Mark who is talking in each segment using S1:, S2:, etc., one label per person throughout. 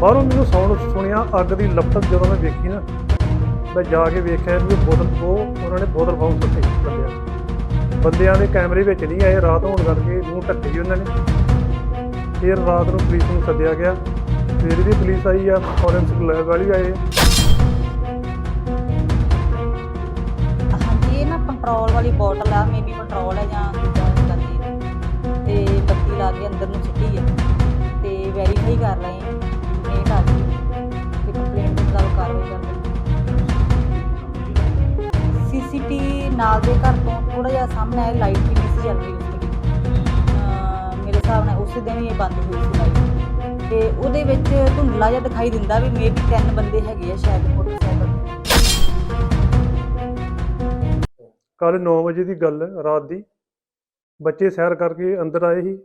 S1: ਬਾਹਰੋਂ ਮੈਨੂੰ ਸਾਊਂਡ ਸੁਣਿਆ, ਅੱਗ ਦੀ ਲਪਟ ਜਦੋਂ ਮੈਂ ਵੇਖੀ ਨਾ, ਮੈਂ ਜਾ ਕੇ ਵੇਖਿਆ ਵੀ ਬੋਤਲ, ਉਹ ਉਹਨਾਂ ਨੇ ਬੋਤਲ ਬੰਬ ਸੁੱਟੀ ਬੰਦਿਆਂ ਬੰਦਿਆਂ ਦੇ ਕੈਮਰੇ ਵਿੱਚ ਨਹੀਂ ਆਏ, ਰਾਤ ਹੋਣ ਕਰਕੇ ਮੂੰਹ ਢੱਕੇ ਉਹਨਾਂ ਨੇ। ਫਿਰ ਰਾਤ ਨੂੰ ਪੁਲਿਸ ਨੂੰ ਸੱਦਿਆ ਗਿਆ। ਫਿਰ ਵੀ ਪੁਲਿਸ ਆਈ ਆ ਫੋਰੈਂਸਿਕ ਲੈਬ ਵਾਲੀ ਆਏ।
S2: ਹਾਂਜੀ, ਇਹ ਨਾ ਪੈਟਰੋਲ ਵਾਲੀ ਬੋਟਲ ਆ ਮੇਬੀ ਕੰਟਰੋਲ ਹੈ ਜਾਂ ਦੂਜਾ ਕਰਦੀ ਤੇ ਬੱਤੀ ਲਾ ਕੇ ਅੰਦਰ ਨੂੰ ਸਿੱਟੀ ਹੈ ਤੇ ਵੈਰੀਫਾਈ ਕਰ ਰਹੇ ਹਾਂ ਨਾਲ ਦੇ ਘਰ ਤੋਂ ਥੋੜਾ ਜਿਹਾ ਸਾਹਮਣੇ ਹੈ ਲਾਈਟ ਵੀ ਨਹੀਂ ਸੀ ਚੱਲ ਰਹੀ ਮੇਰੇ ਹਿਸਾਬ ਨਾਲ ਉਸੇ ਦਿਨ ਹੀ ਇਹ ਬੰਦ ਹੋਈ ਸੀ ਲਾਈਟ ਤੇ ਉਹਦੇ ਵਿੱਚ ਧੁੰਦਲਾ ਜਿਹਾ ਦਿਖਾਈ ਦਿੰਦਾ ਵੀ ਮੇਬੀ ਤਿੰਨ ਬੰਦੇ ਹੈਗੇ ਆ ਸ਼ਾਇਦ ਮੋਟਰਸਾਈਕਲ
S1: ਕੱਲ 9 ਵਜੇ ਦੀ ਗੱਲ ਹੈ, ਰਾਤ ਦੀ। ਬੱਚੇ ਸੈਰ ਕਰਕੇ ਅੰਦਰ ਆਏ ਸੀ।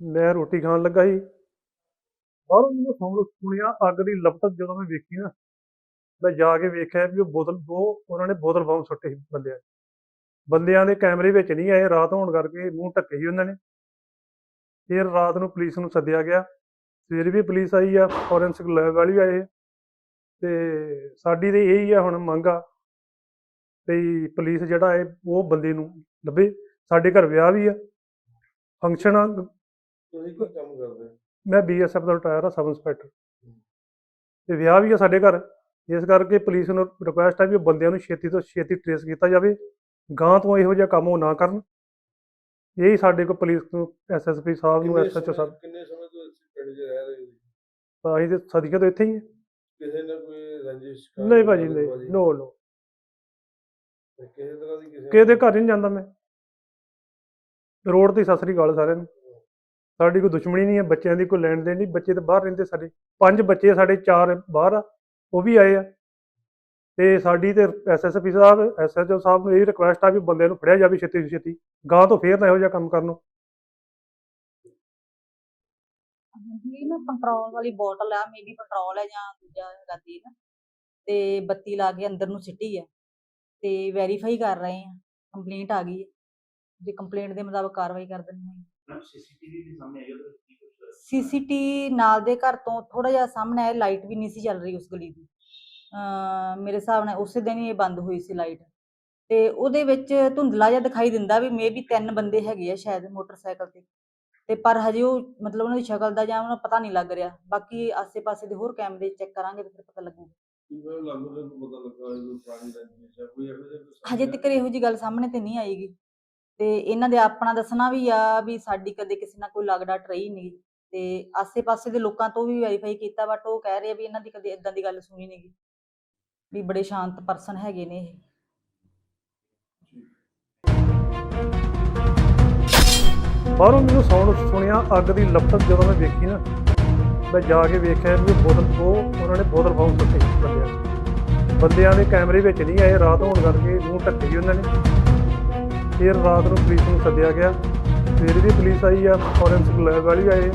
S1: ਮੈਂ ਰੋਟੀ ਖਾਣ ਲੱਗਾ ਸੀ। ਬਾਹਰੋਂ ਮੈਨੂੰ ਸਾਊਂਡ ਸੁਣਿਆ ਅੱਗ ਦੀ ਲਪਟ ਜਦੋਂ ਮੈਂ ਵੇਖੀ ਨਾ ਮੈਂ ਜਾ ਕੇ ਵੇਖਿਆ ਵੀ ਉਹ ਬੋਤਲ ਉਹ ਉਹਨਾਂ ਨੇ ਬੋਤਲ ਬੰਬ ਸੁੱਟੇ ਸੀ ਬੰਦਿਆਂ ਬੰਦਿਆਂ ਦੇ ਕੈਮਰੇ ਵਿੱਚ ਨਹੀਂ ਆਏ ਰਾਤ ਹੋਣ ਕਰਕੇ ਮੂੰਹ ਢੱਕੇ ਸੀ ਉਹਨਾਂ ਨੇ। ਫਿਰ ਰਾਤ ਨੂੰ ਪੁਲਿਸ ਨੂੰ ਸੱਦਿਆ ਗਿਆ। ਸਵੇਰ ਵੀ ਪੁਲਿਸ ਆਈ ਆ ਫੋਰੈਂਸਿਕ ਲੈਬ ਵਾਲੀ ਆਏ ਆ। ਤੇ ਸਾਡੀ ਤੇ ਇਹੀ ਆ ਹੁਣ ਮੰਗ ਆ ਵੀ ਪੁਲਿਸ ਜਿਹੜਾ ਹੈ ਉਹ ਬੰਦੇ ਨੂੰ ਲੱਭੇ। ਸਾਡੇ ਘਰ ਵਿਆਹ ਵੀ ਆ। ਫੰਕਸ਼ਨ ਆ।
S3: ਤੁਸੀਂ ਕੀ ਕੰਮ ਕਰਦੇ?
S1: ਮੈਂ ਬੀਐਸਐਫ ਦਾ ਰਿਟਾਇਰ ਆ ਸਬ ਇੰਸਪੈਕਟਰ। ਤੇ ਵਿਆਹ ਵੀ ਆ ਸਾਡੇ ਘਰ। ਇਸ ਕਰਕੇ ਪੁਲਿਸ ਨੂੰ ਰਿਕੁਐਸਟ ਹੈ ਵੀ ਉਹ ਬੰਦਿਆਂ ਨੂੰ ਛੇਤੀ ਤੋਂ ਛੇਤੀ ਟ੍ਰੇਸ ਕੀਤਾ ਜਾਵੇ। ਗਾਂ ਤੋਂ ਇਹੋ ਜਿਹਾ ਕੰਮ ਉਹ ਨਾ ਕਰਨ। ਇਹੀ ਸਾਡੇ ਕੋਲ ਪੁਲਿਸ ਨੂੰ ਐਸਐਸਪੀ ਸਾਹਿਬ ਨੂੰ
S3: ਕਿੰਨੇ
S1: ਐਸਐਚਓ
S3: ਸਮੇਂ-
S1: ਸਾਹਿਬ।
S3: ਕਿੰਨੇ ਸਮੇਂ ਤੋਂ ਇਸ ਪਿੰਡ 'ਚ ਰਹਿ ਰਹੇ ਹੋ
S1: ਅਸੀਂ ਤੇ ਸਦੀਆਂ ਤੋਂ ਇੱਥੇ ਹੀ ਹਾਂ।
S3: ਕਿਸੇ ਨਾਲ ਕੋਈ ਰੰਜਿਸ਼
S1: ਨਹੀਂ ਭਾਜੀ ਨਹੀਂ। ਨੋ ਨੋ
S3: ਕਿਸੇ ਤਰ੍ਹਾਂ ਦੀ ਕਿਸੇ
S1: ਕਿਸੇ ਦੇ ਘਰ ਨਹੀਂ ਜਾਂਦਾ ਮੈਂ। ਰੋਡ ਤੇ ਸਤਿ ਸ੍ਰੀ ਅਕਾਲ ਸਾਰਿਆਂ ਨੂੰ। ਸਾਡੀ ਕੋਈ ਦੁਸ਼ਮਣੀ ਨਹੀਂ ਹੈ ਬੱਚਿਆਂ ਦੀ ਕੋਈ ਲੈਣ ਦੇਣ ਨਹੀਂ ਬੱਚੇ ਤਾਂ ਬਾਹਰ ਰਹਿੰਦੇ ਸਾਡੇ। ਪੰਜ ਬੱਚੇ ਸਾਡੇ ਚਾਰ ਬਾਹਰ ਆ ਉਹ ਵੀ ਆਏ ਆ। ਤੇ ਸਾਡੀ ਤੇ ਐਸਐਸਪੀ ਸਾਹਿਬ ਐਸਐਚਓ ਸਾਹਿਬ ਨੂੰ ਇਹ ਰਿਕੁਐਸਟ ਆ ਵੀ ਬੰਦਿਆਂ ਨੂੰ ਫੜਿਆ ਜਾਵੇ ਛੇਤੀ ਤੋਂ ਛੇਤੀ। ਗਾਂ ਤੋਂ ਫੇਰ ਨਾ ਇਹੋ ਜਿਹਾ ਕੰਮ ਕਰਨ
S2: ਇਹ ਨਾ ਕੰਟਰੋਲ ਵਾਲੀ ਬੋਟਲ ਆ ਮੇਬੀ ਕੰਟਰੋਲ ਹੈ ਜਾਂ ਦੂਜਾ ਕਰਦੀ ਨਾ ਤੇ ਬੱਤੀ ਲਾ ਕੇ ਅੰਦਰ ਨੂੰ ਸਿੱਟੀ ਹੈ ਤੇ ਵੈਰੀਫਾਈ ਕਰ ਰਹੇ ਹਾਂ ਕੰਪਲੇਂਟ ਆ ਗਈ ਹੈ ਜੇ ਕੰਪਲੇਂਟ ਦੇ ਮੁਤਾਬਕ ਕਾਰਵਾਈ ਕਰ ਦਿੰਦੇ ਹਾਂ
S4: ਮੈਮ ਸੀਸੀਟੀਵੀ ਵੀ ਸਾਹਮਣੇ ਉਹਦੇ ਵਿੱਚ ਕੀ?
S2: ਸੀਸੀਟੀ ਨਾਲ ਦੇ ਘਰ ਤੋਂ ਥੋੜਾ ਜਿਹਾ ਸਾਹਮਣੇ ਹੈ ਲਾਈਟ ਵੀ ਨਹੀਂ ਸੀ ਚੱਲ ਰਹੀ ਉਸ ਗਲੀ ਦੀ। ਮੇਰੇ ਹਿਸਾਬ ਨਾਲ ਉਸੇ ਦਿਨ ਹੀ ਇਹ ਬੰਦ ਹੋਈ ਸੀ ਲਾਈਟ। ਤੇ ਉਹਦੇ ਵਿੱਚ ਧੁੰਦਲਾ ਜਿਹਾ ਦਿਖਾਈ ਦਿੰਦਾ ਵੀ ਮੇਬੀ ਤਿੰਨ ਬੰਦੇ ਹੈਗੇ ਆ ਸ਼ਾਇਦ ਮੋਟਰਸਾਈਕਲ ਤੇ। ਤੇ ਪਰ ਹਜੇ ਉਹ ਮਤਲਬ ਉਹਨਾਂ ਦੀ ਸ਼ਕਲ ਦਾ ਜਾਂ ਉਹਨਾਂ ਪਤਾ ਨਹੀਂ ਲੱਗ ਰਿਹਾ। ਬਾਕੀ ਆਸੇ-ਪਾਸੇ ਦੇ ਹੋਰ ਕੈਮਰੇ ਚੈੱਕ ਕਰਾਂਗੇ ਤੇ ਫਿਰ ਪਤਾ
S3: ਲੱਗਾ
S2: ਹਜੇ ਤੱਕ ਇਹੋ ਜੀ ਗੱਲ ਸਾਹਮਣੇ ਤੇ ਨਹੀਂ ਆਏਗੀ ਤੇ ਇਹਨਾਂ ਦੇ ਆਪਣਾ ਦੱਸਣਾ ਵੀ ਆ ਵੀ ਸਾਡੀ ਕਦੇ ਕਿਸੇ ਨਾਲ ਕੋਈ ਲੱਗਦਾ ਰਹੀ ਨਹੀਂ। ਤੇ ਆਸੇ-ਪਾਸੇ ਦੇ ਲੋਕਾਂ ਤੋਂ ਵੀ ਵੈਰੀਫਾਈ ਕੀਤਾ ਬਟ ਉਹ ਕਹਿ ਰਹੇ ਆ ਵੀ ਇਹਨਾਂ ਦੀ ਕਦੇ ਇਦਾਂ ਦੀ ਗੱਲ ਸੁਣੀ ਨਹੀਂਗੀ ਵੀ ਬੜੇ ਸ਼ਾਂਤ ਪਰਸਨ ਹੈਗੇ ਨੇ ਇਹ।
S1: ਬਾਹਰੋਂ ਮੈਨੂੰ ਸਾਊਂਡ ਸੁਣਿਆ, ਅੱਗ ਦੀ ਲਪਟ ਜਦੋਂ ਮੈਂ ਵੇਖੀ ਨਾ, ਮੈਂ ਜਾ ਕੇ ਵੇਖਿਆ ਵੀ ਉਹ ਬੋਤਲ, ਉਹ ਉਹਨਾਂ ਨੇ ਬੋਤਲ ਬੰਬ ਸੁੱਟੀ ਬੰਦਿਆਂ ਬੰਦਿਆਂ ਦੇ ਕੈਮਰੇ ਵਿੱਚ ਨਹੀਂ ਆਏ, ਰਾਤ ਹੋਣ ਕਰਕੇ ਮੂੰਹ ਢੱਕੀ ਸੀ ਉਹਨਾਂ ਨੇ। ਫਿਰ ਰਾਤ ਨੂੰ ਪੁਲਿਸ ਨੂੰ ਸੱਦਿਆ ਗਿਆ। ਫਿਰ ਵੀ ਪੁਲਿਸ ਆਈ ਆ ਫੋਰੈਂਸਿਕ ਲੈਬ ਵਾਲੀ ਆਏ।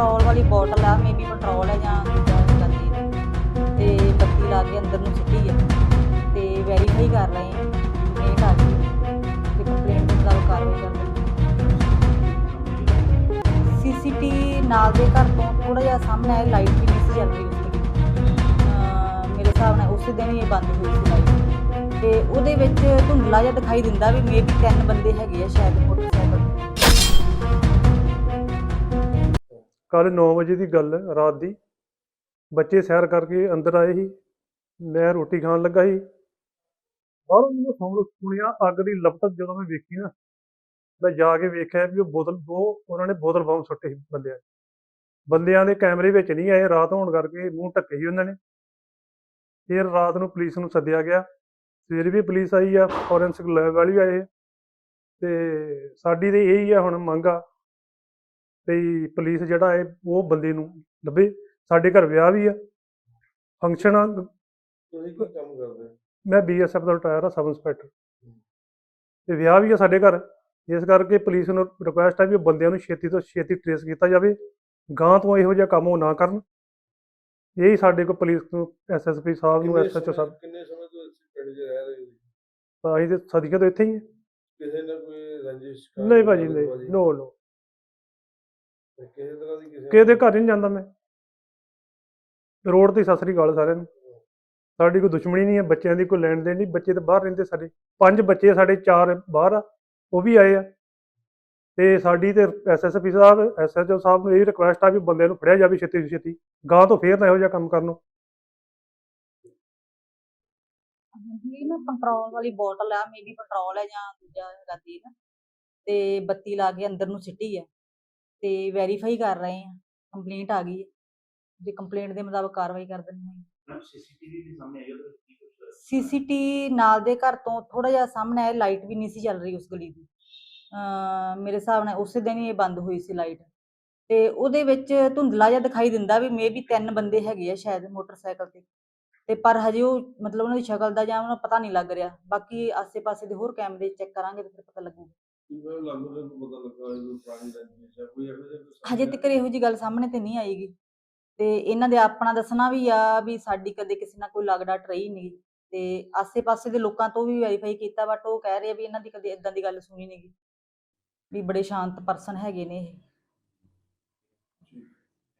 S2: ਪੈਟਰੋਲ ਵਾਲੀ ਬੋਟਲ ਆ ਮੇਬੀ ਪੈਟਰੋਲ ਹੈ ਜਾਂ ਦੂਜਾ ਤੇ ਬੱਤੀ ਲਾ ਕੇ ਅੰਦਰ ਨੂੰ ਸਿੱਟੀ ਹੈ ਤੇ ਵੈਰੀਫਾਈ ਕਰ ਰਹੇ ਹਾਂ ਕੰਪਲੇਂਟ ਆ ਗਈ ਹੈ ਤੇ ਕੰਪਲੇਂਟ ਦੇ ਕਾਰਵਾਈ ਕਰਦੇ ਸੀਸੀਟੀ ਨਾਲ ਦੇ ਘਰ ਤੋਂ ਥੋੜਾ ਜਿਹਾ ਸਾਹਮਣੇ ਹੈ ਲਾਈਟ ਵੀ ਨਹੀਂ ਸੀ ਚੱਲ ਉਸ ਅਹ ਮੇਰੇ ਹਿਸਾਬ ਨਾਲ ਉਸੇ ਦਿਨ ਹੀ ਇਹ ਬੰਦ ਹੋਈ ਸੀ ਲਾਈਟ ਤੇ ਉਹਦੇ ਵਿੱਚ ਧੁੰਦਲਾ ਜਿਹਾ ਦਿਖਾਈ ਦਿੰਦਾ ਵੀ ਮੇਬੀ ਤਿੰਨ ਬੰਦੇ ਹੈਗੇ ਆ ਸ਼ਾਇਦ ਮੋਟਰਸਾਈਕਲ
S1: ਕੱਲ 9 ਵਜੇ ਦੀ ਗੱਲ ਹੈ, ਰਾਤ ਦੀ। ਬੱਚੇ ਸੈਰ ਕਰਕੇ ਅੰਦਰ ਆਏ ਸੀ। ਮੈਂ ਰੋਟੀ ਖਾਣ ਲੱਗਾ ਸੀ। ਬਾਹਰੋਂ ਮੈਨੂੰ ਸਾਊਂਡ ਸੁਣਿਆ ਅੱਗ ਦੀ ਲਪਟ ਜਦੋਂ ਮੈਂ ਵੇਖੀ ਨਾ ਮੈਂ ਜਾ ਕੇ ਵੇਖਿਆ ਵੀ ਉਹ ਬੋਤਲ ਉਹ ਉਹਨਾਂ ਨੇ ਬੋਤਲ ਬੰਬ ਸੁੱਟੇ ਸੀ ਬੰਦਿਆਂ ਨੇ। ਬੰਦਿਆਂ ਦੇ ਕੈਮਰੇ ਵਿੱਚ ਨਹੀਂ ਆਏ ਰਾਤ ਹੋਣ ਕਰਕੇ ਮੂੰਹ ਢੱਕੇ ਸੀ ਉਹਨਾਂ ਨੇ। ਫਿਰ ਰਾਤ ਨੂੰ ਪੁਲਿਸ ਨੂੰ ਸੱਦਿਆ ਗਿਆ। ਸਵੇਰ ਵੀ ਪੁਲਿਸ ਆਈ ਆ ਫੋਰੈਂਸਿਕ ਲੈਬ ਵਾਲੀ ਆਏ। ਆ। ਤੇ ਸਾਡੀ ਤੇ ਇਹੀ ਆ ਹੁਣ ਮੰਗ ਆ ਵੀ ਪੁਲਿਸ ਜਿਹੜਾ ਹੈ ਉਹ ਬੰਦੇ ਨੂੰ ਲੱਭੇ। ਸਾਡੇ ਘਰ ਵਿਆਹ ਵੀ ਆ। ਫੰਕਸ਼ਨ ਆ।
S3: ਤੁਸੀਂ ਕੀ ਕੰਮ ਕਰਦੇ?
S1: ਮੈਂ ਬੀਐਸਐਫ ਦਾ ਰਿਟਾਇਰ ਆ ਸਬ ਇੰਸਪੈਕਟਰ। ਤੇ ਵਿਆਹ ਵੀ ਆ ਸਾਡੇ ਘਰ। ਇਸ ਕਰਕੇ ਪੁਲਿਸ ਨੂੰ ਰਿਕੁਐਸਟ ਹੈ ਵੀ ਉਹ ਬੰਦਿਆਂ ਨੂੰ ਛੇਤੀ ਤੋਂ ਛੇਤੀ ਟ੍ਰੇਸ ਕੀਤਾ ਜਾਵੇ। ਗਾਂ ਤੋਂ ਇਹੋ ਜਿਹਾ ਕੰਮ ਉਹ ਨਾ ਕਰਨ। ਇਹੀ ਸਾਡੇ ਕੋਲ ਪੁਲਿਸ ਨੂੰ ਐਸਐਸਪੀ ਸਾਹਿਬ ਨੂੰ
S3: ਕਿੰਨੇ
S1: ਐਸਐਚਓ
S3: ਸਮੇਂ-
S1: ਸਾਹਿਬ।
S3: ਕਿੰਨੇ ਸਮੇਂ ਤੋਂ ਇਸ ਪਿੰਡ 'ਚ ਰਹਿ ਰਹੇ ਹੋ
S1: ਅਸੀਂ ਤੇ ਸਦੀਆਂ ਤੋਂ ਇੱਥੇ ਹੀ ਹਾਂ
S3: ਕਿਸੇ ਨਾਲ ਕੋਈ ਰੰਜਿਸ਼
S1: ਨਹੀਂ ਭਾਜੀ ਨਹੀਂ। ਨੋ ਨੋ
S3: ਤੇ ਕਿਸੇ ਤਰ੍ਹਾਂ ਦੀ ਕਿਸੇ
S1: ਕਿਸੇ ਦੇ ਘਰ ਨਹੀਂ ਜਾਂਦਾ ਮੈਂ। ਰੋਡ ਤੇ ਹੀ ਸਤਿ ਸ੍ਰੀ ਅਕਾਲ ਸਾਰਿਆਂ ਨੂੰ। ਸਾਡੀ ਕੋਈ ਦੁਸ਼ਮਣੀ ਨਹੀਂ ਹੈ ਬੱਚਿਆਂ ਦੀ ਕੋਈ ਲੈਣ ਦੇਣ ਨਹੀਂ ਬੱਚੇ ਤਾਂ ਬਾਹਰ ਰਹਿੰਦੇ ਸਾਡੇ। ਪੰਜ ਬੱਚੇ ਸਾਡੇ ਚਾਰ ਬਾਹਰ ਆ ਉਹ ਵੀ ਆਏ ਆ। ਤੇ ਸਾਡੀ ਤੇ ਐਸਐਸਪੀ ਸਾਹਿਬ ਐਸਐਚਓ ਸਾਹਿਬ ਨੂੰ ਇਹ ਰਿਕੁਐਸਟ ਆ ਵੀ ਬੰਦੇ ਨੂੰ ਫੜਿਆ ਜਾਵੇ ਛੇਤੀ ਤੋਂ ਛੇਤੀ। ਗਾਂ ਤੋਂ ਫੇਰ ਨਾ ਇਹੋ ਜਿਹਾ ਕੰਮ ਕਰਨ ਨੂੰ।
S2: ਹਾਂਜੀ ਨਾ ਪੈਟਰੋਲ ਵਾਲੀ ਬੋਟਲ ਆ ਮੇਬੀ ਪੈਟਰੋਲ ਹੈ ਜਾਂ ਦੂਜਾ ਹੈਗਾ ਤੇਲ। ਤੇ ਬੱਤੀ ਲਾ ਕੇ ਅੰਦਰ ਨੂੰ ਸਿੱਟੀ ਹੈ ਤੇ ਵੈਰੀਫਾਈ ਕਰ ਰਹੇ ਆ ਕੰਪਲੇਂਟ ਆ ਗਈ ਹੈ। ਜੇ ਕੰਪਲੇਂਟ ਦੇ ਮੁਤਾਬਕ ਕਾਰਵਾਈ ਕਰ ਦਿੰਦੇ ਹਾਂ।
S4: ਸੀਸੀਟੀਵੀ ਵੀ ਸਾਹਮਣੇ ਕੀ ਕੁਝ?
S2: ਸੀਸੀਟੀ ਨਾਲ ਦੇ ਘਰ ਤੋਂ ਥੋੜਾ ਜਿਹਾ ਸਾਹਮਣੇ ਹੈ ਲਾਈਟ ਵੀ ਨਹੀਂ ਸੀ ਚੱਲ ਰਹੀ ਉਸ ਗਲੀ ਦੀ। ਅ ਮੇਰੇ ਹਿਸਾਬ ਨਾਲ ਉਸੇ ਦਿਨ ਹੀ ਇਹ ਬੰਦ ਹੋਈ ਸੀ ਲਾਈਟ ਤੇ ਉਹਦੇ ਵਿੱਚ ਧੁੰਦਲਾ ਜਿਹਾ ਦਿਖਾਈ ਦਿੰਦਾ ਵੀ ਮੇਬੀ ਤਿੰਨ ਬੰਦੇ ਹੈਗੇ ਆ ਸ਼ਾਇਦ ਮੋਟਰਸਾਈਕਲ ਤੇ। ਤੇ ਪਰ ਹਜੇ ਉਹ ਮਤਲਬ ਉਹਨਾਂ ਦੀ ਸ਼ਕਲ ਦਾ ਜਾਂ ਉਹਨਾਂ ਨੂੰ ਪਤਾ ਨਹੀਂ ਲੱਗ ਰਿਹਾ। ਬਾਕੀ ਆਸੇ-ਪਾਸੇ ਦੇ ਹੋਰ ਕੈਮਰੇ ਚੈੱਕ ਕਰਾਂਗੇ ਤੇ ਫਿਰ ਪਤਾ ਲੱਗੂਗਾ।
S3: ਕਿਵੇਂ ਲੱਗਦਾ ਨੂੰ ਪਤਾ ਲੱਗਾ ਇਹ ਪੁਰਾਣੀ ਰੰਜਿਸ਼ ਹੈ ਕੋਈ ਇਹੋ ਜਿਹਾ ਕੋਈ
S2: ਹਜੇ ਤੱਕ ਇਹੋ ਜੀ ਗੱਲ ਸਾਹਮਣੇ ਤੇ ਨਹੀਂ ਆਏਗੀ ਤੇ ਇਹਨਾਂ ਦੇ ਆਪਣਾ ਦੱਸਣਾ ਵੀ ਆ ਵੀ ਸਾਡੀ ਕਦੇ ਕਿਸੇ ਨਾਲ ਕੋਈ ਲੱਗਦਾ ਰਹੀ ਨਹੀਂ ਤੇ ਆਸੇ-ਪਾਸੇ ਦੇ ਲੋਕਾਂ ਤੋਂ ਵੀ ਵੈਰੀਫਾਈ ਕੀਤਾ ਬਟ ਉਹ ਕਹਿ ਰਹੇ ਆ ਵੀ ਇਹਨਾਂ ਦੀ ਕਦੇ ਇਦਾਂ ਦੀ ਗੱਲ ਸੁਣੀ ਨਹੀਂ ਵੀ ਬੜੇ ਸ਼ਾਂਤ ਪਰਸਨ ਹੈਗੇ ਨੇ ਇਹ।